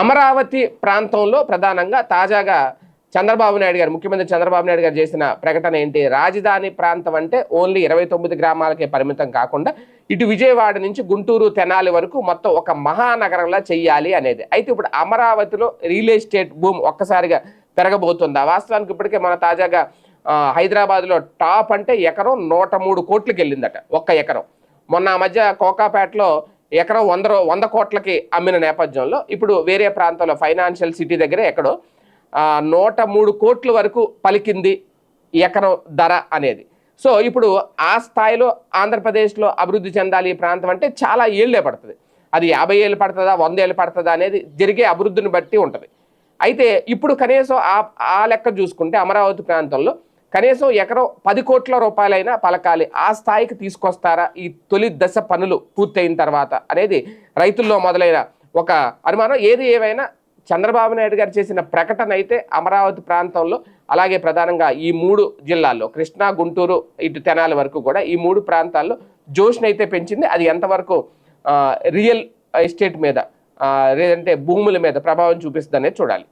అమరావతి ప్రాంతంలో ప్రధానంగా తాజాగా చంద్రబాబు నాయుడు గారు ముఖ్యమంత్రి చంద్రబాబు నాయుడు గారు చేసిన ప్రకటన ఏంటి? రాజధాని ప్రాంతం అంటే ఓన్లీ ఇరవై తొమ్మిది గ్రామాలకే పరిమితం కాకుండా ఇటు విజయవాడ నుంచి గుంటూరు తెనాలి వరకు మొత్తం ఒక మహానగరంలా చెయ్యాలి అనేది. అయితే ఇప్పుడు అమరావతిలో రియల్ ఎస్టేట్ భూమి ఒక్కసారిగా పెరగబోతుందా? వాస్తవానికి ఇప్పటికే మన తాజాగా హైదరాబాద్లో టాప్ అంటే ఎకరం నూట మూడు కోట్లకి వెళ్ళిందట ఒక్క ఎకరం. మొన్న మధ్య కోకాపేటలో ఎకరం వంద వంద కోట్లకి అమ్మిన నేపథ్యంలో ఇప్పుడు వేరే ప్రాంతంలో ఫైనాన్షియల్ సిటీ దగ్గర ఎక్కడో నూట మూడు కోట్ల వరకు పలికింది ఎకరం ధర అనేది. సో ఇప్పుడు ఆ స్థాయిలో ఆంధ్రప్రదేశ్లో అభివృద్ధి చెందాలి ఈ ప్రాంతం అంటే చాలా ఏళ్ళే పడుతుంది. అది యాభై ఏళ్ళు పడుతుందా వంద ఏళ్ళు పడుతుందా అనేది జరిగే అభివృద్ధిని బట్టి ఉంటుంది. అయితే ఇప్పుడు కనీసం ఆ ఆ లెక్క చూసుకుంటే అమరావతి ప్రాంతంలో కనీసం ఎకరం పది కోట్ల రూపాయలైనా పలకాలి. ఆ స్థాయికి తీసుకొస్తారా ఈ తొలి దశ పనులు పూర్తయిన తర్వాత? అనేది రైతుల్లో మొదలైన ఒక అనుమానం. ఏది ఏమైనా చంద్రబాబు నాయుడు గారు చేసిన ప్రకటన అయితే అమరావతి ప్రాంతంలో అలాగే ప్రధానంగా ఈ మూడు జిల్లాల్లో కృష్ణా గుంటూరు ఇటు తెనాలి వరకు కూడా ఈ మూడు ప్రాంతాల్లో జోష్ని అయితే పెంచింది. అది ఎంతవరకు రియల్ ఎస్టేట్ మీద లేదంటే భూముల మీద ప్రభావం చూపిస్తుంది చూడాలి.